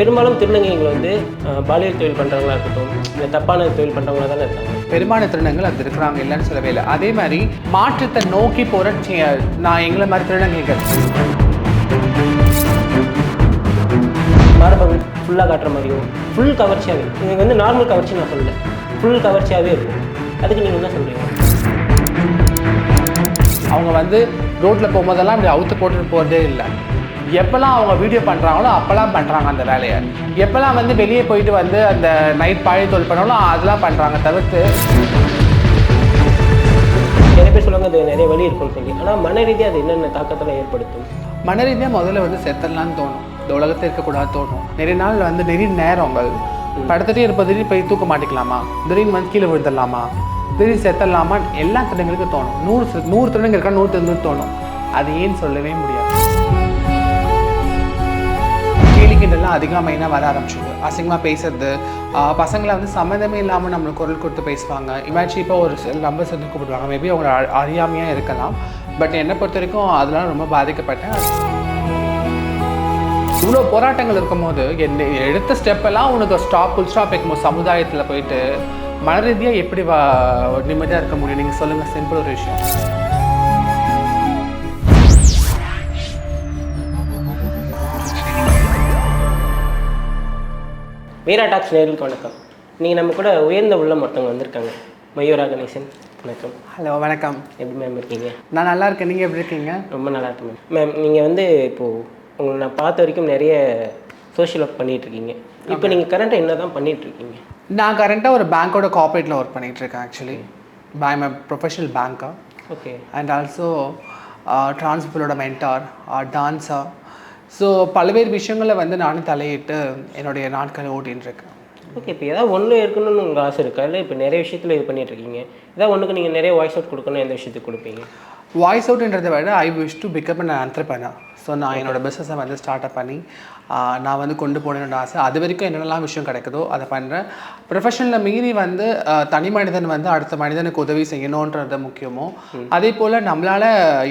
பெரும்பாலும் திருநங்கைகள் வந்து பாலியல் தொழில் பண்ணுறவங்களா இருக்கட்டும் இல்லை தப்பான தொழில் பண்ணுறவங்களா தானே இருக்காங்க. பெரும்பாலான திருநங்கைகள் அது இருக்கிறாங்க இல்லைன்னு சொல்லவே இல்லை. அதே மாதிரி மாற்றத்தை நோக்கி போகிற நான் எங்களை மாதிரி திருநங்கைகள். மார்பகம் ஃபுல்லாக காட்டுற மாதிரியும் ஃபுல் கவர்ச்சியாகவே இது வந்து நார்மல் கவர்ச்சி நான் சொல்லல. ஃபுல் கவர்ச்சியாகவே இருக்கும் அதுக்கு நீங்கள் என்ன சொல்கிறீங்க அவங்க வந்து ரோட்டில் போகும்போதெல்லாம் இப்படி அவுத்து போட்டுட்டு போகிறதே இல்லை. எப்போல்லாம் அவங்க வீடியோ பண்ணுறாங்களோ அப்போல்லாம் பண்ணுறாங்க அந்த வேலையை. எப்போல்லாம் வந்து வெளியே போயிட்டு வந்து அந்த நைட் பாழி தொழில் பண்ணாங்களோ அதெல்லாம் பண்ணுறாங்க தவிர்த்து நிறைய பேர் சொல்லுவாங்க அது நிறைய வழி இருக்கும்னு சொல்லி. ஆனால் மன ரீதியாக அது என்னென்ன தாக்கத்தில் ஏற்படுத்தும்? மன ரீதியாக முதல்ல வந்து செத்தரலான்னு தோணும். இந்த உலகத்தில் இருக்கக்கூடாது தோணும். நிறைய நாள் வந்து நிறைய நேரங்கள். படுத்துட்டே இருப்ப திடீர்னு போய் தூக்க மாட்டிக்கலாமா? திடீர்னு வந்து கீழே விழுந்துடலாமா? திடீர்னு செத்தரலாமா எல்லா திருடங்களுக்கும் தோணும். நூறு நூறு திருடங்க இருக்கா? நூறு திருடங்களுக்கு தோணும். அது ஏன்னு சொல்லவே முடியாது. கேளிக்கிட்டெல்லாம் அதிகமாக மெயினாக வர ஆரம்பிச்சது அசிங்கமாக பேசுறது பசங்களை வந்து சம்மந்தமே இல்லாமல் நம்மளுக்கு குரல் கொடுத்து பேசுவாங்க. இமேஜின் இப்போ ஒரு சில நம்பர்ஸ் வந்து கூப்பிடுவாங்க. மேபி அவங்க அறியாமையாக இருக்கலாம். பட் என்னை பொறுத்த வரைக்கும் அதெல்லாம் ரொம்ப பாதிக்கப்பட்டேன். இவ்வளோ போராட்டங்கள் இருக்கும்போது என் எடுத்த ஸ்டெப்பெல்லாம் உனக்கு ஸ்டாப் ஃபுல் ஸ்டாப் வைக்கும்போது சமுதாயத்தில் போயிட்டு மன ரீதியாக எப்படி வா நிம்மதியாக இருக்க முடியும்? நீங்கள் சொல்லுங்கள் சிம்பிள் ஒரு விஷயம். வீரா டாக்ஸ் நேர்களுக்கு வணக்கம். நீங்கள் நம்ம கூட உயர்ந்த உள்ளம் ஒருத்தவங்க வந்திருக்காங்க. மயூரா கணேசன் வணக்கம். ஹலோ வணக்கம். எப்படி மேம் இருக்கீங்க? நான் நல்லா இருக்கேன். நீங்கள் எப்படி இருக்கீங்க? ரொம்ப நல்லா இருக்கு மேம் மேம் நீங்கள் வந்து இப்போது உங்களை நான் பார்த்த வரைக்கும் நிறைய சோஷியல் ஒர்க் பண்ணிட்டு இருக்கீங்க. இப்போ நீங்கள் கரண்ட்டாக என்ன தான் பண்ணிட்டு இருக்கீங்க? நான் கரண்ட்டாக ஒரு பேங்க்கோட கார்பரேட்டில் ஒர்க் பண்ணிகிட்டு இருக்கேன் actually I am professional banker okay and also டிரான்ஸ்பரோட mentor dancer so பல்வேறு விஷயங்களை வந்து நானும் தலையிட்டு என்னுடைய நாட்களை ஓட்டின்னு இருக்கேன் ஓகே இப்போ ஏதாவது ஒன்று இருக்கணும்னு உங்கள் ஆசை இருக்கா? இல்லை இப்போ நிறைய விஷயத்தில் இது பண்ணிட்டு இருக்கீங்க ஏதாவது ஒன்றுக்கு நீங்கள் நிறைய வாய்ஸ் அவுட் கொடுக்கணும் எந்த விஷயத்துக்கு கொடுப்பீங்க? வாய்ஸ் அவுட்ன்றதை விட I wish to pick up an entrepreneur. So நான் என்னோட பிஸ்னஸை வந்து ஸ்டார்ட் அப் பண்ணி நான் வந்து கொண்டு போகணுன்ற ஆசை. அது வரைக்கும் என்னென்னலாம் விஷயம் கிடைக்குதோ அதை பண்ணுறேன் ப்ரொஃபஷனில் மீறி வந்து தனி மனிதன் வந்து அடுத்த மனிதனுக்கு உதவி செய்யணுன்றது முக்கியமோ அதே போல் நம்மளால்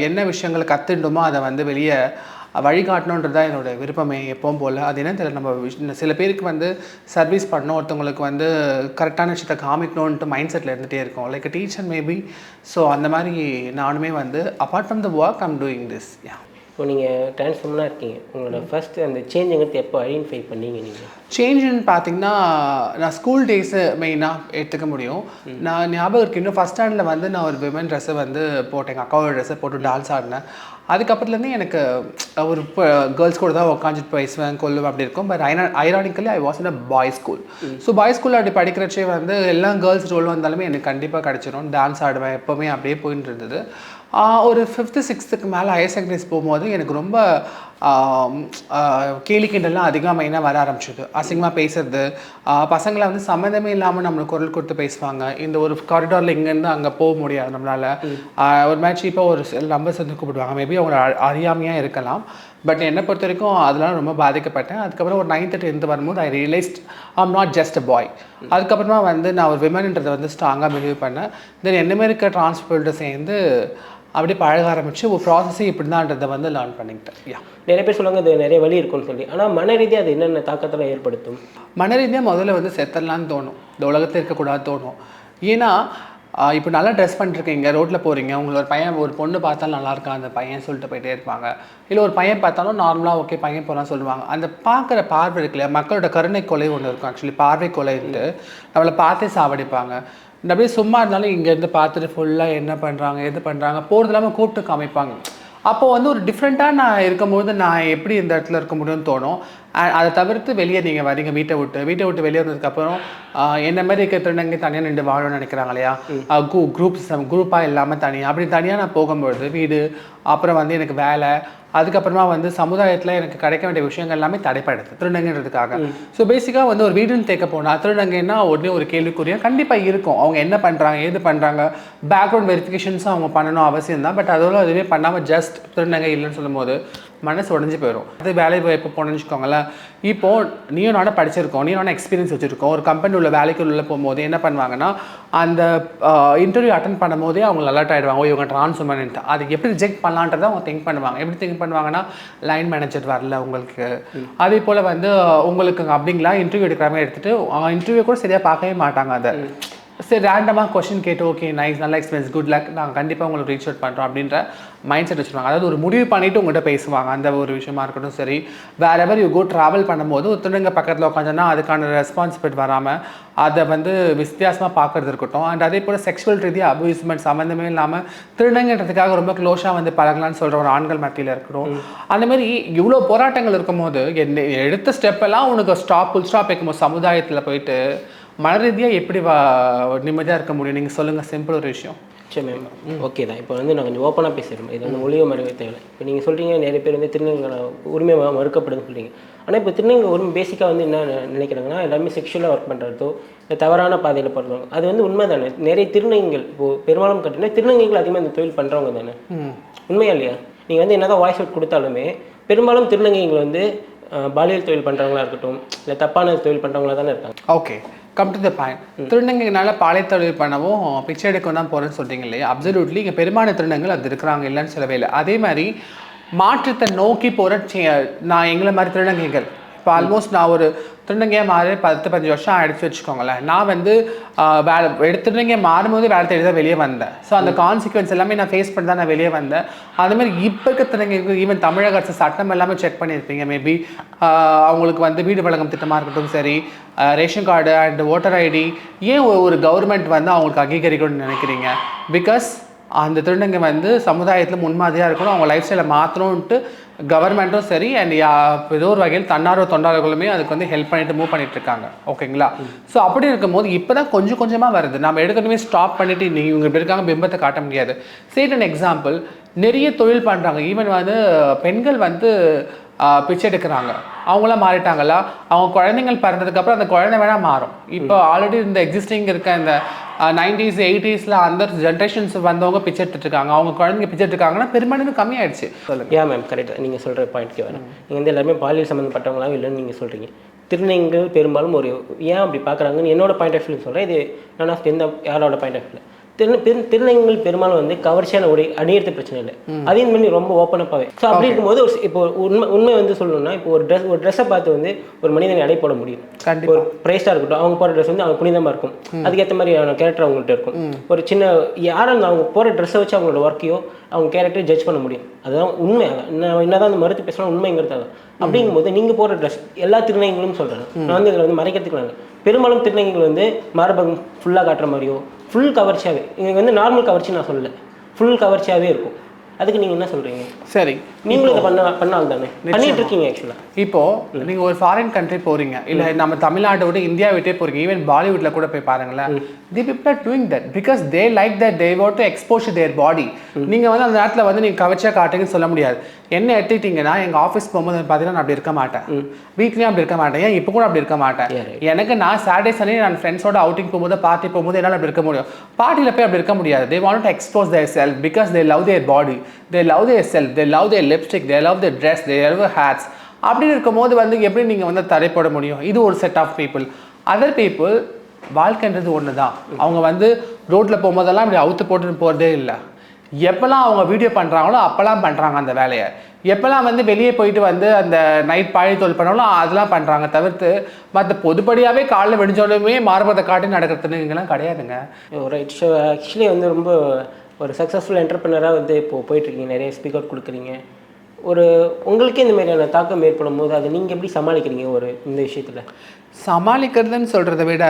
என்ன விஷயங்கள் கற்றுண்டோமோ அதை வந்து வெளியே வழிகாட்டணுன்றது தான் என்னோட விருப்பமே எப்பவும் போல். அது என்ன தெரியல நம்ம சில பேருக்கு வந்து சர்வீஸ் பண்ணணும் ஒருத்தவங்களுக்கு வந்து கரெக்டான விஷயத்தை காமிக்கணுன்ட்டு மைண்ட் செட்டில் இருந்துகிட்டே இருக்கும். லைக் டீச்சர் மேபி ஸோ அந்த மாதிரி நானுமே வந்து apart from the work I'm doing this yeah இப்போ நீங்கள் டிரான்ஸ்ஃபார்ம்லாம் இருக்கீங்க. உங்களோட ஃபர்ஸ்ட் அந்த சேஞ்சுங்கிறது எப்போ ஐடென்டிஃபை பண்ணீங்க நீங்கள் சேஞ்சுன்னு பார்த்தீங்கன்னா நான் ஸ்கூல் டேஸு மெயினாக எடுத்துக்க முடியும். நான் ஞாபகம் இருக்கு இன்னும் ஃபஸ்ட் ஸ்டாண்டில் வந்து நான் ஒரு விமன் ட்ரெஸ்ஸை வந்து போட்டேன் எங்கள் அக்காவோட ட்ரெஸ்ஸை போட்டு டான்ஸ் ஆடினேன். அதுக்கப்புறத்துலேருந்து எனக்கு ஒரு கேர்ள்ஸ் கூட தான் உட்காந்துட்டு பேசுவேன் கொல்லுவேன் அப்படி இருக்கும். But Aina ironically I was in a boy school so boy ஸ்கூலில் அப்படி படிக்கிறச்சே வந்து எல்லா கேர்ள்ஸ் ரோல் வந்தாலுமே எனக்கு கண்டிப்பாக கிடச்சிரும். டான்ஸ் ஆடுவேன் எப்போவுமே அப்படியே போயிட்டு இருந்தது ஒரு ஃபிஃப்த்து சிக்ஸ்த்துக்கு மேலே ஹையர் செகண்டரிஸ் போகும்போது எனக்கு ரொம்ப கேலி கிண்டல்லாம் அதிகமாக மெயினாக வர ஆரம்பிச்சது. அசிங்கமாக பேசுறது. பசங்களை வந்து சம்மந்தமே இல்லாமல் நம்மளுக்கு குரல் கொடுத்து பேசுவாங்க. இந்த ஒரு காரிடாரில் இங்கேருந்து அங்கே போக முடியாது நம்மளால். ஒரு மேட்ச் இப்போ ஒரு நம்பர்ஸ் வந்து கூப்பிடுவாங்க. மேபி அவங்க அறியாமையாக இருக்கலாம். பட் என்னை பொறுத்த வரைக்கும் அதெல்லாம் ரொம்ப பாதிக்கப்பட்டேன். அதுக்கப்புறம் ஒரு நைன்த்து டென்த்து வரும்போது I realised I'm not just a boy அதுக்கப்புறமா வந்து நான் ஒரு விமன்ன்றதை வந்து ஸ்ட்ராங்காக பிலீவ் பண்ணேன். தென் என்னமே இருக்க டிரான்ஸ்போர்ட்டை சேர்ந்து அப்படியே பழக ஆரம்பிச்சு ஒரு ப்ராசஸே இப்படி தான்றதை வந்து லேர்ன் பண்ணிக்கிட்டேன். யா நிறைய பேர் சொல்லுவாங்க அது நிறைய வழி இருக்கும்னு சொல்லி. ஆனால் மன ரீதியாக அது என்னென்ன தாக்கத்தில் ஏற்படுத்தும்? மன ரீதியாக முதல்ல வந்து செத்தரலான்னு தோணும். இந்த உலகத்தில் இருக்கக்கூடாது தோணும். ஏன்னா இப்போ நல்லா ட்ரெஸ் பண்ணிருக்கீங்க ரோட்டில் போகிறீங்க உங்களை ஒரு பையன் ஒரு பொண்ணு பார்த்தாலும் நல்லா இருக்கா அந்த பையன் சொல்லிட்டு போயிட்டே இருப்பாங்க. இல்லை ஒரு பையன் பார்த்தாலும் நார்மலாக ஓகே பையன் போகலாம் சொல்லுவாங்க. அந்த பார்க்குற பார்வை இருக்குல்ல மக்களோட கருணை கொலை ஒன்று இருக்கும் ஆக்சுவலி பார்வை கொலைன்ட்டு நம்மளை பார்த்தே சாவடிப்பாங்க. இந்த அப்படியே சும்மா இருந்தாலும் இங்கேருந்து பார்த்துட்டு ஃபுல்லாக என்ன பண்ணுறாங்க எது பண்ணுறாங்க போகிறது இல்லாமல் கூப்பிட்டு காமிப்பாங்க. அப்போது வந்து ஒரு டிஃப்ரெண்ட்டாக நான் இருக்கும்போது நான் எப்படி இந்த இடத்துல இருக்க முடியும்னு தோணும். அதை தவிர்த்து வெளியே நீங்கள் வரீங்க வீட்டை விட்டு. வீட்டை விட்டு வெளியே வந்ததுக்கப்புறம் என்ன மாதிரி இருக்க திருநங்கை தனியாக நின்று வாழணும்னு நினைக்கிறாங்க இல்லையா? குரூப்ஸ் குரூப்பாக இல்லாமல் தனியாக அப்படி தனியாக நான் போகும்பொழுது வீடு அப்புறம் வந்து எனக்கு வேலை அதுக்கப்புறமா வந்து சமுதாயத்தில் எனக்கு கிடைக்க வேண்டிய விஷயங்கள் எல்லாமே தடைப்படுது திருநங்கைன்றதுக்காக. ஸோ பேசிக்காக வந்து ஒரு வீடுன்னு தேக்க போனால் திருநங்கைன்னா உடனே ஒரு கேள்விக்குறியா? கண்டிப்பாக இருக்கும். அவங்க என்ன பண்ணுறாங்க ஏது பண்ணுறாங்க பேக்ரவுண்ட் வெரிஃபிகேஷன்ஸும் அவங்க பண்ணணும் அவசியம் தான். பட் அதோட அதுவே பண்ணாமல் ஜஸ்ட் திருநங்கை இல்லைன்னு சொல்லும்போது மனசு உடஞ்சி போயிடும் அது வேலை வாய்ப்பு போனோம்னு வச்சுக்கோங்களேன் இப்போ நீயும் நானும் படிச்சிருக்கோம் நீ நானும் எக்ஸ்பீரியன்ஸ் வச்சுருக்கோம். ஒரு கம்பெனி உள்ள வேலைக்கு உள்ள போகும்போது என்ன பண்ணுவாங்கன்னா அந்த இன்டர்வியூ அட்டன் பண்ணும்போதே அவங்க அலர்ட் ஆகிடுவாங்க இவங்க ட்ரான்ஸ்ஃபர்மெண்ட் அது எப்படி ரிஜெக்ட் பண்ணலான்றதை அவங்க திங்க் பண்ணுவாங்க. எப்படி திங்க் பண்ணுவாங்கன்னா லைன் மேனேஜர் வரல உங்களுக்கு. அதே போல் வந்து உங்களுக்கு அப்படிங்களா இன்டர்வியூ எடுக்கிற மாதிரி எடுத்துட்டு இன்டர்வியூ கூட சரியாக பார்க்கவே மாட்டாங்க அதை. சரி ரேண்டமாக கொஷின் கேட்டு ஓகே நைஸ் நல்ல எக்ஸ்பீரியன்ஸ் குட் லக் நாங்கள் கண்டிப்பாக உங்களுக்கு ரீச் அவுட் பண்ணுறோம் அப்படின்ற மைண்ட் செட் வச்சுருவாங்க. அதாவது ஒரு முடிவு பண்ணிவிட்டு உங்கள்கிட்ட பேசுவாங்க. அந்த ஒரு விஷயமா இருக்கட்டும் சரி. வேற எவர் யூ கோ ட்ராவல் பண்ணும்போது ஒருத்தருங்க பக்கத்தில் உட்காந்துன்னா அதுக்கான ரெஸ்பான்சிபிலிட்டி வராமல் அதை வந்து வித்தியாசமாக பார்க்கறது இருக்கட்டும். அண்ட் அதே போல் செக்ஷுவல் ரீதியாக அபியூஸ்மெண்ட் சம்மந்தமே இல்லாமல் திருநங்கிறதுக்காக ரொம்ப க்ளோஸாக வந்து பழகலாம்னு சொல்கிற ஒரு ஆண்கள் மத்தியில் இருக்கட்டும். அந்த மாதிரி இவ்வளோ போராட்டங்கள் இருக்கும்போது எடுத்த ஸ்டெப் எல்லாம் உனக்கு ஸ்டாப் ஃபுல் ஸ்டாப் வைக்கும்போது சமுதாயத்தில் போயிட்டு மன ரீதியாக எப்படி வா நிம்மதியாக இருக்க முடியும்? நீங்கள் சொல்லுங்கள் சிம்பிள் ஒரு விஷயம். சரி மேம் ஓகே தான். இப்போ வந்து நான் கொஞ்சம் ஓப்பனாக பேசுகிறேன் இது வந்து ஒளிவு மறைவே தேவை. இப்போ நீங்கள் சொல்கிறீங்க நிறைய பேர் வந்து திருநங்கை உரிமை மறுக்கப்படுதுன்னு சொல்றீங்க. ஆனால் இப்போ திருநங்கை உரிமை பேசிக்காக வந்து என்ன நினைக்கிறாங்கன்னா எல்லாருமே செக்ஷுவலாக ஒர்க் பண்ணுறதோ இல்லை தவறான பாதையில் போடுறவங்க அது வந்து உண்மை தானே நிறைய திருநங்கைகள் இப்போது பெரும்பாலும் கட்டினா திருநங்கைகள் அதிகமாக இந்த தொழில் பண்ணுறவங்க தானே? உண்மையா இல்லையா? நீங்கள் வந்து என்னதான் வாய்ஸ் அவுட் கொடுத்தாலுமே பெரும்பாலும் திருநங்கைகள் வந்து பாலியல் தொழில் பண்ணுறவங்களா இருக்கட்டும் இல்லை தப்பான தொழில் பண்ணுறவங்களா தானே இருக்காங்க. Okay come to the point திருநங்கைனால பாலை தொழில் பண்ணவும் பிச்சை எடுக்க தான் போகிறேன்னு சொல்கிறீங்க இல்லையா? அப்சல்யூட்லி இங்கே பெரும்பாலான திருநங்கள் அது இருக்கிறாங்க இல்லைன்னு சொல்லவே இல்லை. அதே மாதிரி மாற்றத்தை நோக்கி போகிற நான் எங்களை மாதிரி திருநங்கைகள் இப்போ ஆல்மோஸ்ட் நான் ஒரு திருநங்கையாக மாறி பத்து பதினஞ்சு வருஷம் ஆயிடுச்சு வச்சுக்கோங்களேன். நான் வந்து வேலை எடுத்து திருநங்கையை மாறும்போது வேலை தேடி தான் வெளியே வந்தேன். ஸோ அந்த கான்சிக்வன்ஸ் எல்லாமே நான் ஃபேஸ் பண்ணி தான் நான் வெளியே வந்தேன். அதே மாதிரி இப்போ இருக்க திருநங்கைக்கு ஈவன் தமிழக அரசு சட்டம் எல்லாமே செக் பண்ணியிருப்பீங்க. மேபி அவங்களுக்கு வந்து வீடு வழங்கும் திட்டமாக இருக்கட்டும் சரி ration card and voter ID ஏன் ஒரு கவர்மெண்ட் வந்து அவங்களுக்கு அங்கீகரிக்கணும்னு நினைக்கிறீங்க? பிகாஸ் அந்த திருநங்கை வந்து சமுதாயத்தில் முன்மாதிரியாக இருக்கணும் அவங்க லைஃப் ஸ்டைலை மாற்றணுன்ட்டு கவர்மெண்ட்டும் சரி அண்ட் ஏதோ ஒரு வகையில் தன்னார்வ தொண்டாளர்களுமே அதுக்கு வந்து ஹெல்ப் பண்ணிட்டு மூவ் பண்ணிட்டு இருக்காங்க. ஓகேங்களா ஸோ அப்படி இருக்கும்போது இப்போ தான் கொஞ்சம் கொஞ்சமாக வருது. நம்ம எடுக்கணுமே ஸ்டாப் பண்ணிட்டு நீங்கள் இவங்க இப்படி இருக்காங்க பிம்பத்தை காட்ட முடியாது. சேட் அன் எக்ஸாம்பிள் நிறைய தொழில் பண்ணுறாங்க ஈவன் வந்து பெண்கள் வந்து பிச்சை எடுக்கிறாங்க. அவங்களாம் மாறிட்டாங்களா? அவங்க குழந்தைங்கள் பிறந்ததுக்கப்புறம் அந்த குழந்தை வேணால் மாறும். இப்போ ஆல்ரெடி இந்த எக்ஸிஸ்டிங் இருக்க இந்த நைன்டிஸ் எயிட்டிஸில் அந்த ஜென்ரேஷன்ஸ் வந்தவங்க பிச்சை இருக்காங்க அவங்க குழந்தைங்க பிச்சர் இருக்காங்கன்னா பெரும்பாலும் கம்மியாயிடுச்சு. சொல்லுங்க. யா மேம் கரெக்டாக நீங்கள் சொல்கிற பாயிண்ட்க்கு வரேன். நீங்கள் வந்து எல்லாருமே பாலியல் சம்மந்தப்பட்டவங்களாம் இல்லைன்னு நீங்கள் சொல்கிறீங்க திருநங்கைகள் பெரும்பாலும் ஒரு ஏன் அப்படி பார்க்குறாங்கன்னு என்னோட பாயிண்ட் ஆஃப் வியூ சொல்கிறேன் இது நான் ஆஃப் எந்த யாரோட பாயிண்ட் ஆஃப் வியூ திரு பெரு திருநங்கைகள் பெரும்பாலும் வந்து கவர்ச்சியான உடை அணியறது பிரச்சனை இல்லை. அதையும் பண்ணி ரொம்ப ஓப்பன் அப்பாவே ஸோ அப்படி இருக்கும்போது ஒரு இப்போ உண்மை உண்மை வந்து சொல்லணும்னா இப்போ ஒரு ட்ரெஸ் ஒரு ட்ரெஸ்ஸை பார்த்து வந்து ஒரு மனிதனை அடை போட முடியும். ஒரு பிரைஸாக இருக்கட்டும் அவங்க போகிற ட்ரெஸ் வந்து அவங்க புனிதமாக இருக்கும். அதுக்கேற்ற மாதிரியான கேரக்டர் அவங்கள்ட்ட இருக்கும். ஒரு சின்ன யாரும் அவங்க போகிற ட்ரெஸ்ஸை வச்சு அவங்களோட ஒர்க்கையோ அவங்க கேரக்டர் ஜட்ஜ் பண்ண முடியும். அதுதான் உண்மை. நான் என்னதான் அந்த மறுத்து பேசினா உண்மைங்கிறது அப்படிங்கும்போது நீங்கள் போகிற ட்ரெஸ் எல்லா திருநங்கைகளும் சொல்கிறேன் நான் வந்து இதில் வந்து மறைக்கிறதுக்கு. பெரும்பாலும் திருநங்கைகள் வந்து மார்பகம் ஃபுல்லாக காட்டுற மாதிரியோ ஃபுல் கவர்ச்சியாகவே இங்கே வந்து நார்மல் கவர்ச்சி நான் சொல்லலை. ஃபுல் கவர்ச்சியாகவே இருக்கும். அதுக்கு நீங்கள் என்ன சொல்கிறீங்க சரி நீங்களும் இதை பண்ண பண்ணால் தானே பண்ணிட்டு இருக்கீங்க ஆக்சுவலாக இப்போ நீங்க ஒரு ஃபாரின் கண்ட்ரி போறீங்க இல்ல நம்ம தமிழ்நாட்டை விட இந்தியா விட்டே போறீங்க ஈவன் பாலிவுட்ல கூட போய் பாருங்களேன். The people are doing that because they like that they want to expose their body நீங்க வந்து அந்த நேரத்துல வந்து நீங்க கவர்ச்சியா காட்டுங்கன்னு சொல்ல முடியாது. என்ன எடுத்துக்கிட்டீங்கன்னா எங்க ஆஃபீஸ் போகும்போது பார்த்தீங்கன்னா நான் அப்படி இருக்க மாட்டேன். வீட்லயும் அப்படி இருக்க மாட்டேன். ஏன் இப்போ கூட அப்படி இருக்க மாட்டேன். எனக்கு நான் சாட்டர்டே சண்டே நான் ஃப்ரெண்ட்ஸோட அவுட்டிங் போகும்போது பார்ட்டி போகும்போது என்னால் அப்படி இருக்க முடியும். பார்ட்டியில் போய் அப்படி இருக்க முடியாது. They want to expose their self because they love their body they love their self they love their lipstick they love their dress they love hats அப்படின்னு இருக்கும்போது வந்து எப்படி நீங்கள் வந்து தடைப்பட போட முடியும்? இது ஒரு set of people other people வாழ்க்கைன்றது ஒன்று தான் அவங்க வந்து ரோட்டில் போகும்போதெல்லாம் இப்படி அவுத்து போட்டுன்னு போகிறதே இல்லை. எப்போல்லாம் அவங்க வீடியோ பண்ணுறாங்களோ அப்போல்லாம் பண்ணுறாங்க அந்த வேலையை. எப்போல்லாம் வந்து வெளியே போயிட்டு வந்து அந்த நைட் பாழி தொழில் பண்ணாலும் அதெல்லாம் பண்ணுறாங்க தவிர்த்து மற்ற பொதுப்படியாகவே காலைல வெடிஞ்சோடனே மாறுபதை காட்டி நடக்கிறதுன்னு இங்கெல்லாம் கிடையாதுங்க. ரைட் ஸோ ஆக்சுவலி வந்து ரொம்ப ஒரு சக்ஸஸ்ஃபுல் என்டர்பிரினராக வந்து இப்போது போயிட்டுருக்கீங்க நிறைய ஸ்பீக் அவுட் கொடுக்குறீங்க. ஒரு உங்களுக்கே இந்த மாதிரியான தாக்கம் ஏற்படும் போது அதை நீங்கள் எப்படி சமாளிக்கிறீங்க ஒரு இந்த விஷயத்தில்? சமாளிக்கிறதுன்னு சொல்கிறத விட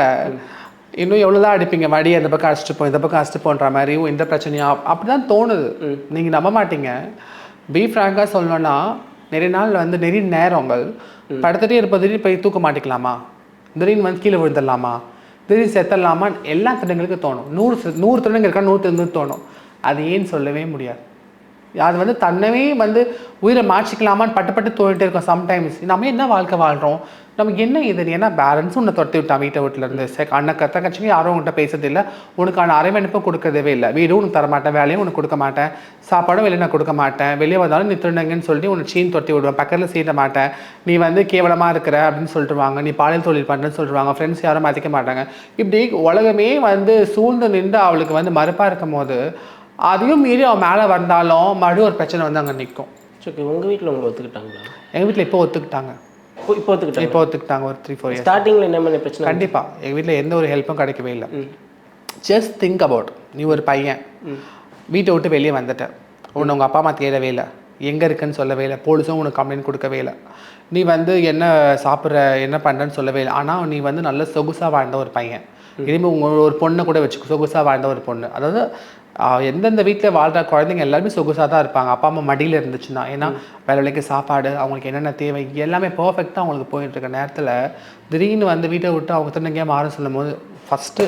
இன்னும் எவ்வளோதான் அடிப்பீங்க? வடி அந்த பக்கம் அடிச்சுட்டு போ இந்த பக்கம் அடிச்சுட்டு போன்ற மாதிரியும் இந்த பிரச்சனையா அப்படி தான் தோணுது. நீங்கள் நம்ப மாட்டீங்க. பி ஃப்ராங்காக சொல்லணும்னா நிறைய நாள் வந்து நிறைய நேரங்கள் படுத்துட்டே இருப்பது போய் தூக்க மாட்டிக்கலாமா? திடீர்னு வந்து கீழே விழுந்துடலாமா? திடீர் செத்தரலாமா எல்லா திட்டங்களுக்கும் தோணும். நூறு நூறு திட்டங்கள் இருக்கா? நூறு திருடங்க தோணும். அது ஏன்னு சொல்லவே முடியாது? அது வந்து தன்னவே வந்து உயிரை மாற்றிக்கலாமான்னு பட்டு பட்டு தோணிட்டே இருக்கும் சம்டைம்ஸ் நம்ம என்ன வாழ்க்கை வாழ்கிறோம் நமக்கு என்ன இது? நீ என்ன பேரண்ட்ஸும் உன்னை துரத்தி விட்டான் வீட்டை வீட்டில் இருந்து சரி அண்ணன் கத்த கட்சிங்க யாரும் உன்கிட்ட பேசுறது இல்லை உனக்கான அரவணைப்பு கொடுக்கறதே இல்லை. வீடும் உனக்கு தர மாட்டேன் வேலையும் உனக்கு கொடுக்க மாட்டேன். சாப்பாடும் வெளியே நான் கொடுக்க மாட்டேன். வெளியே வந்தாலும் நீ திருநங்கன்னு சொல்லிட்டு உன்னை சீன் துரத்தி விடுவேன். பக்கத்தில் சீட்ட மாட்டேன். நீ வந்து கேவலமாக இருக்கிற அப்படின்னு சொல்லிட்டுருவாங்க நீ பாலியல் தொழில் பண்ணுறேன்னு சொல்லிடுவாங்க ஃப்ரெண்ட்ஸ் யாரும் மதிக்க மாட்டாங்க. இப்படி உலகமே வந்து சூழ்ந்து நின்று அவளுக்கு வந்து மறுப்பாக இருக்கும் போது அதையும் மீறி அவன் மேலே வந்தாலும் மறுபடியும் ஒரு பிரச்சனை வந்து அங்கே நிற்கும். ஓகே உங்கள் வீட்டில் உங்களை ஒத்துக்கிட்டாங்களா? எங்கள் வீட்டில் இப்போ ஒத்துக்கிட்டாங்க. இப்போ ஒத்துக்கிட்டாங்க. இப்போ ஒத்துக்கிட்டாங்க ஒரு த்ரீ ஃபோர் இயர்ஸ் ஸ்டார்டிங்கில் என்ன மாதிரி பிரச்சனை கண்டிப்பாக எங்கள் வீட்டில் எந்த ஒரு ஹெல்ப்பும் கிடைக்கவே இல்லை. ஜஸ்ட் திங்க் அபவுட் நீ ஒரு பையன். வீட்டை விட்டு வெளியே வந்துட்ட. உன்னை உங்கள் அப்பா அம்மா தேடவே இல்லை. எங்கே இருக்குன்னு சொல்லவே இல்லை. போலீஸும் உனக்கு கம்ப்ளைண்ட் கொடுக்கவே இல்லை. நீ வந்து என்ன சாப்பிட்ற என்ன பண்ணுறன்னு சொல்லவே இல்லை. ஆனால் நீ வந்து நல்ல சொகுசாக வாழ்ந்த ஒரு பையன். இனிமேல் உங்கள் ஒரு பொண்ணை கூட வச்சுக்கோ. சொகுசாக வாழ்ந்த ஒரு பொண்ணு. அதாவது எந்தெந்த வீட்டில் வாழ்கிற குழந்தைங்க எல்லாருமே சொகுசாக தான் இருப்பாங்க. அப்பா அம்மா மடியில் இருந்துச்சுன்னா ஏன்னா வேலை வேலைக்கு சாப்பாடு அவங்களுக்கு என்னென்ன தேவை எல்லாமே பர்ஃபெக்டாக அவங்களுக்கு போயிட்டு இருக்க நேரத்தில் திடீர்னு வந்து வீட்டை விட்டு அவங்க திருநங்கையாக மாற சொல்லும் போது ஃபஸ்ட்டு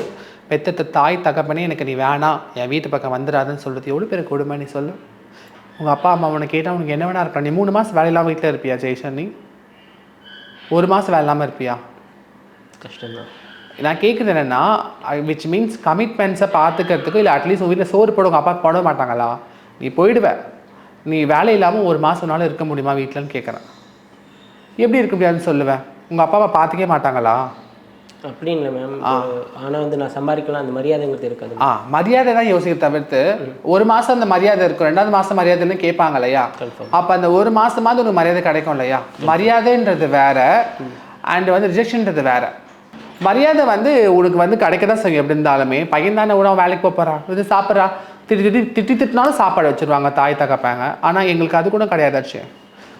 பெத்தத்த தாய் தகப்பனே எனக்கு நீ வேணாம் என் வீட்டு பக்கம் வந்துடாதுன்னு சொல்கிறது எவ்வளோ பேர் கொடுமை நீ சொல்லு. உங்கள் அப்பா அம்மா உனக்கு கேட்டால் உனக்கு என்ன வேணா இருக்கலாம். நீ மூணு மாதம் வேலை இல்லாமல் வீட்டில் இருப்பியா ஜெய்ஷன் நீ? ஒரு மாதம் வேலை இல்லாமல் இருப்பியா? கஷ்டம்தான். நான் கேட்குறது என்னென்னா விச் மீன்ஸ் கமிட்மெண்ட்ஸை பார்த்துக்கிறதுக்கு இல்லை அட்லீஸ்ட் உங்கள் வீட்டில் சோறு போட உங்கள் அப்பா போட மாட்டாங்களா? நீ போயிடுவ. நீ வேலை இல்லாமல் ஒரு மாதம் நாள் இருக்க முடியுமா வீட்டிலன்னு கேட்குறேன் எப்படி இருக்க முடியாதுன்னு சொல்லுவேன் உங்கள் அப்பா அம்மா பார்த்துக்கவே மாட்டாங்களா? அப்படி இல்லை மேம் ஆனால் வந்து நான் சம்பாதிக்கலாம் அந்த மரியாதைங்கிறது இருக்காது ஆ மரியாதை தான் யோசிக்க தவிர்த்து ஒரு மாதம் அந்த மரியாதை இருக்கும் ரெண்டாவது மாதம் மரியாதைன்னு கேட்பாங்க இல்லையா. அப்போ அந்த ஒரு மாதமாவது உனக்கு மரியாதை கிடைக்கும் இல்லையா? மரியாதைன்றது வேற அண்ட் வந்து ரிஜெக்ஷன்றது வேற. மரியாதை வந்து உனக்கு வந்து கிடைக்க தான் செய்யும் எப்படி இருந்தாலுமே பையன் தானே அவன் வேலைக்கு போக போகிறான் இது சாப்பிட்றா திட்டி திட்டி திட்டி திட்டினாலும் சாப்பாடு வச்சிருவாங்க தாய் தகப்பாங்க ஆனால் எங்களுக்கு அது கூட கிடையாதாச்சு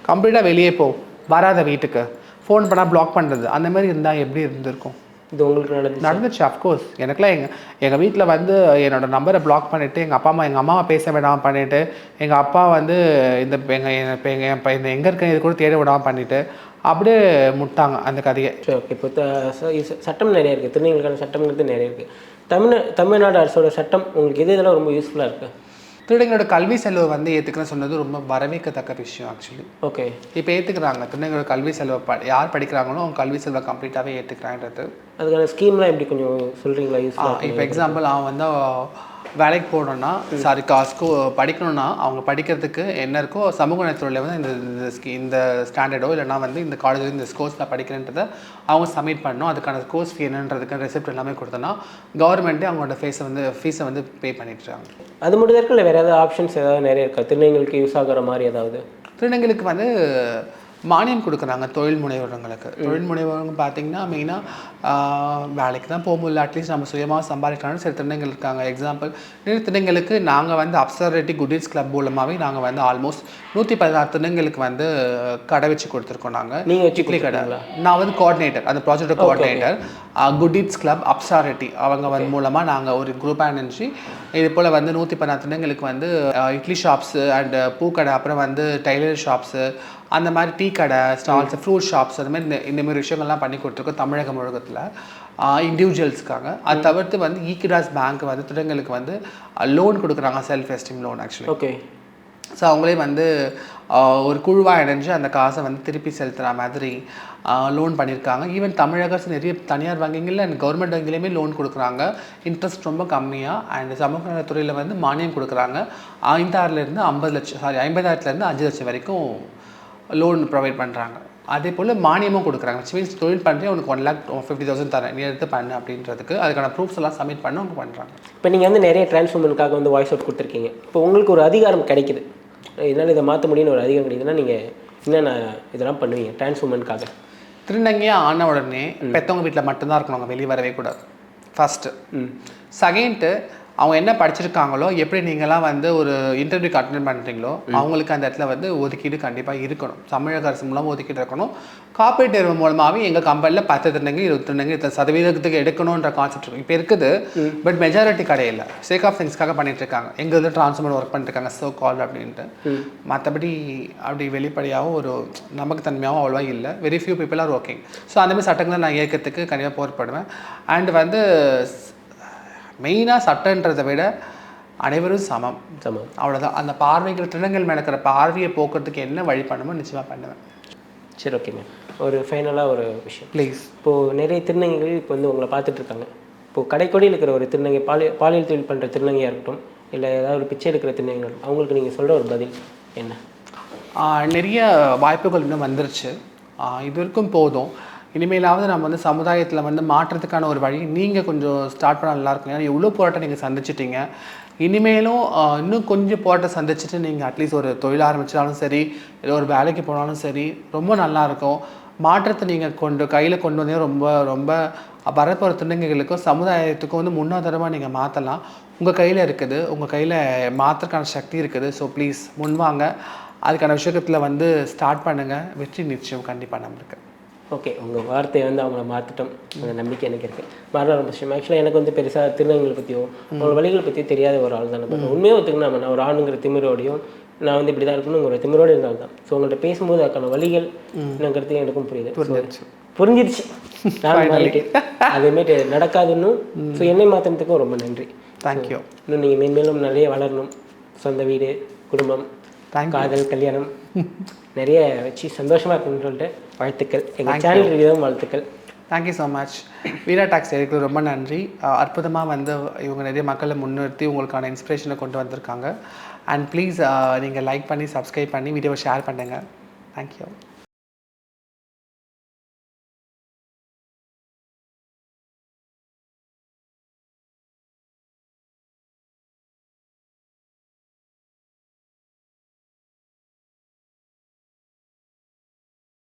கம்ப்ளீட்டாக வெளியே போ வராத வீட்டுக்கு ஃபோன் பண்ணால் பிளாக் பண்ணுறது அந்த மாதிரி இருந்தால் எப்படி இருந்திருக்கும் இது உங்களுக்கு நடந்துச்சு நடந்துச்சு அஃப்கோர்ஸ் எனக்குலாம் எங்கள் எங்கள் வீட்டில் வந்து என்னோட நம்பரை பிளாக் பண்ணிவிட்டு எங்கள் அப்பா அம்மா எங்கள் அம்மாவை பேச விடாமல் பண்ணிவிட்டு எங்கள் அப்பா வந்து இந்த எங்கள் எங்கள் எங்கே இருக்கேன் இது கூட தேட விடாமல் பண்ணிவிட்டு அப்படியே முட்டாங்க அந்த கதையை. சரி ஓகே இப்போ சட்டம் நிறைய இருக்குது திருநங்கைக்கான சட்டம்ங்கிறது நிறைய இருக்குது தமிழ் தமிழ்நாடு அரசோட சட்டம் உங்களுக்கு எது இதெல்லாம் ரொம்ப யூஸ்ஃபுல்லாக இருக்குது திருடங்களோட கல்வி செலவு வந்து ஏற்றுக்கிறேன்னு சொன்னது ரொம்ப வரவேற்கத்தக்க விஷயம் ஆக்சுவலி ஓகே இப்போ ஏற்றுக்கிறாங்க திருநங்கையோட கல்வி செலவை ப யார் படிக்கிறாங்களோ அவங்க கல்வி செலவை கம்ப்ளீட்டாகவே ஏற்றுக்கிறான்றது அதுக்கான ஸ்கீம்லாம் எப்படி கொஞ்சம் சொல்கிறீங்களா யூஸ்ஃபுல்லாக இப்போ எக்ஸாம்பிள் அவன் வந்து வேலைக்கு போகணுன்னா சாரி ஸ்கூ படிக்கணும்னா அவங்க படிக்கிறதுக்கு என்ன இருக்கோ சமூக நலத்துறையில் வந்து இந்த இந்த ஸ்டாண்டர்டோ இல்லைனா வந்து இந்த காலேஜ் இந்த கோர்ஸ் நான் படிக்கிறேன்றதை அவங்க சப்மிட் பண்ணணும். அதுக்கான கோர்ஸ் ஃபீ என்னன்றதுக்கு ரெசிப்ட் எல்லாமே கொடுத்தோன்னா கவர்மெண்ட்டே அவங்களோட ஃபீஸை வந்து ஃபீஸை வந்து பே பண்ணிட்டுருக்காங்க அது மட்டும் தான் இருக்கா இல்லை? வேறு ஏதாவது ஆப்ஷன்ஸ் ஏதாவது நிறைய இருக்கா? திருநங்கைகளுக்கு யூஸ் ஆகுற மாதிரி ஏதாவது? திருநங்கைகளுக்கு வந்து மானியம் கொடுக்குறாங்க தொழில் முனைவோரங்களுக்கு தொழில் முனைவோரங்க பார்த்தீங்கன்னா மெயினாக வேலைக்கு தான் போக முடியல. அட்லீஸ்ட் நம்ம சுயமாக சம்பாதிக்கலாம்னு சில திருநங்கள் இருக்காங்க. எக்ஸாம்பிள் நிறைய திருநங்களுக்கு நாங்கள் வந்து அப்சர்வேட்டி குடிஸ் கிளப் மூலமாகவே நாங்கள் வந்து ஆல்மோஸ்ட் நூற்றி பதினாறு திருநங்களுக்கு வந்து கடை வச்சு கொடுத்துருக்கோம் நாங்கள் நீங்கள் வச்சு கடை. நான் வந்து கோஆர்டினேட்டர் அந்த ப்ராஜெக்ட் கோஆர்டினேட்டர் குடிட்ஸ் கிளப் அப்சாரிட்டி அவங்க வந்து மூலமாக நாங்கள் ஒரு குரூப்பாக நினச்சி இது போல் வந்து நூற்றி பதினாறு தினங்களுக்கு வந்து இட்லி ஷாப்ஸு அண்ட் பூக்கடை அப்புறம் வந்து டைலர் ஷாப்ஸு அந்த மாதிரி டீ கடை ஸ்டால்ஸ் ஃப்ரூட் ஷாப்ஸ் அந்த மாதிரி இந்த- இந்த மாதிரி விஷயங்கள்லாம் பண்ணி கொடுத்துருக்கோம் தமிழக முழுக்கத்தில். இண்டிவிஜுவல்ஸ்க்காக அது தவிர்த்து வந்து ஈக்கிடாஸ் பேங்க் வந்து திட்டங்களுக்கு வந்து லோன் கொடுக்குறாங்க self esteem loan actually okay. So அவங்களே வந்து ஒரு குழுவாக இணைஞ்சு அந்த காசை வந்து திருப்பி செலுத்துகிற மாதிரி லோன் பண்ணியிருக்காங்க. ஈவன் தமிழக நிறைய தனியார் வங்கிகளில் அண்ட் கவர்மெண்ட் வங்கிலையுமே லோன் கொடுக்குறாங்க. இன்ட்ரெஸ்ட் ரொம்ப கம்மியாக அண்ட் சமூக நலத்துறையில் வந்து மானியம் கொடுக்குறாங்க. ஐந்தாறுலேருந்து ஐம்பது லட்சம் சாரி ஐம்பதாயிரத்துலேருந்து அஞ்சு லட்சம் வரைக்கும் லோன் ப்ரொவைட் பண்ணுறாங்க அதே போல் மானியமும் கொடுக்குறாங்க. Which மீன்ஸ் தொழில் பண்ணுறேன் உனக்கு ஒன் லேக் ஃபிஃப்டி தௌசண்ட் தரேன். நீ எடுத்து பண்ணு அப்படின்றதுக்கு அதுக்கான ப்ரூஃப்ஸ் எல்லாம் சப்மிட் பண்ண அவங்க பண்ணுறாங்க இப்போ நீங்கள் வந்து நிறைய டிரான்ஸ்ஃபார்மனுக்காக வந்து வாய்ஸ் அவுட் கொடுத்துருக்கீங்க. இப்போ உங்களுக்கு ஒரு அதிகாரம் கிடைக்குது. இதனால் இதை மாற்ற முடியும்னு ஒரு அதிகாரம் கிடைக்குதுன்னா நீங்கள் என்னென்ன இதெல்லாம் பண்ணுவீங்க டிரான்ஸ்ஃபார்மனுக்காக திருநங்கையாக ஆன உடனே பெற்றவங்க வீட்டில் மட்டும்தான் இருக்கணும். அவங்க வெளியே வரவே கூடாது. ஃபஸ்ட்டு செகண்ட்டு அவங்க என்ன படிச்சிருக்காங்களோ எப்படி நீங்களாம் வந்து ஒரு இன்டர்வியூக்கு அட்டென்ட் பண்ணுறீங்களோ அவங்களுக்கு அந்த இடத்துல வந்து ஒதுக்கீடு கண்டிப்பாக இருக்கணும். தமிழக அரசு மூலமாக ஒதுக்கீடு இருக்கணும். காப்பீட்டு நிறுவனம் மூலமாகவே எங்கள் கம்பெனியில் பத்து திருநங்கை இருபத்தி திருநங்கை இத்தனை சதவீதத்துக்கு எடுக்கணுன்ற கான்செப்ட் இருக்கு இப்போ இருக்குது பட் மெஜாரிட்டி கிடையில சேக் ஆஃப் திங்ஸ்க்காக பண்ணிட்டு இருக்காங்க. எங்கள் இதில் ட்ரான்ஸ்ஃபர் ஒர்க் பண்ணிட்டு இருக்காங்க சோ கால் அப்படின்ட்டு மற்றபடி அப்படி வெளிப்படையாகவும் ஒரு நமக்கு தன்மையாகவும் அவ்வளோவா இல்லை. Very few people are working so அந்த மாதிரி சட்டங்களை நான் ஏற்கிறதுக்கு கண்டிப்பாக போராடுவேன் அண்ட் வந்து மெயினாக சட்டன்றதை விட அனைவரும் சமம். சமம். அவ்வளோதான் அந்த பார்வைகள் திருநங்கள் மேலே இருக்கிற பார்வையை போக்குறதுக்கு என்ன வழி பண்ணுமோ நிச்சயமாக பண்ணுவேன். சரி ஓகே மேம் ஒரு ஃபைனலாக ஒரு விஷயம். ப்ளீஸ் இப்போது நிறைய திருநங்கைகள் இப்போ வந்து உங்களை பார்த்துட்டு இருக்காங்க. இப்போது கடைக்கோடியில் இருக்கிற ஒரு திருநங்கை பாலிய பாலியல் தொழில் பண்ணுற திருநங்கையாக இருக்கட்டும் இல்லை ஏதாவது ஒரு பிச்சை எடுக்கிற திருநங்கைகள் அவங்களுக்கு நீங்கள் சொல்கிற ஒரு பதில் என்ன? நிறைய வாய்ப்புகள் இன்னும் வந்துருச்சு. இது வரைக்கும் போதும். இனிமேலாவது நம்ம வந்து சமுதாயத்தில் வந்து மாற்றத்துக்கான ஒரு வழி. நீங்கள் கொஞ்சம் ஸ்டார்ட் பண்ண நல்லா இருக்கும். ஏன்னா எவ்வளோ போராட்டம் நீங்கள் சந்திச்சிட்டீங்க. இனிமேலும் இன்னும் கொஞ்சம் போராட்டம் சந்திச்சுட்டு நீங்கள் அட்லீஸ்ட் ஒரு தொழில் ஆரம்பிச்சாலும் சரி இல்லை ஒரு வேலைக்கு போனாலும் சரி ரொம்ப நல்லா இருக்கும். மாற்றத்தை நீங்கள் கொண்டு கையில் கொண்டு வந்தே ரொம்ப ரொம்ப வரப்போகிற திருநங்கைகளுக்கும் சமுதாயத்துக்கும் வந்து முன்னாதரமாக நீங்கள் மாற்றலாம் உங்கள் கையில் இருக்குது. உங்கள் கையில் மாற்றுறதுக்கான சக்தி இருக்குது. ஸோ ப்ளீஸ் முன்வாங்க அதுக்கான விஷயத்தில் வந்து ஸ்டார்ட் பண்ணுங்கள் வெற்றி நிச்சயம் கண்டிப்பாக நம்மளுக்கு. ஓகே உங்கள் வார்த்தையை வந்து அவங்கள மாற்றிட்டோம் அந்த நம்பிக்கை எனக்கு இருக்குது மாற ரொம்ப விஷயம் ஆக்சுவலாக எனக்கு வந்து பெருசாக திருநங்கைகளை பற்றியோ அவங்களோட வழிகளை பற்றியோ தெரியாத ஒரு ஆள் தான். பட் உண்மையாக ஒத்துக்கணும் நான் ஒரு ஆணுங்கிற திமிரோடையும் நான் வந்து இப்படி தான் இருக்கணும் ஒரு திமிரோடு இருந்தால் தான். ஸோ உங்கள்கிட்ட பேசும்போது அதுக்கான வழிகள் என்னங்கிறது எனக்கும் புரியுது. புரிஞ்சிருச்சு. புரிஞ்சிருச்சு. நான் அதேமாரி நடக்காதுன்னு. ஸோ என்னை மாற்றினதுக்கும் ரொம்ப நன்றி. தேங்க்யூ இன்னும் நீங்கள் மென்மேலும் நிறைய வளரணும். சொந்த வீடு குடும்பம். காதல் கல்யாணம் நிறைய வச்சு சந்தோஷமா இருக்கணும்னு சொல்லிட்டு வாழ்த்துக்கள். எங்கள் சேனல் ரீதியாக வாழ்த்துக்கள். Thank you so much Veera talks எனக்கு ரொம்ப நன்றி. அற்புதமாக வந்து இவங்க நிறைய மக்களை முன்னிறுத்தி உங்களுக்கான இன்ஸ்பிரேஷனை கொண்டு வந்திருக்காங்க. அண்ட் ப்ளீஸ் நீங்கள் லைக் பண்ணி சப்ஸ்கிரைப் பண்ணி வீடியோவை ஷேர் பண்ணுங்கள் தேங்க்யூ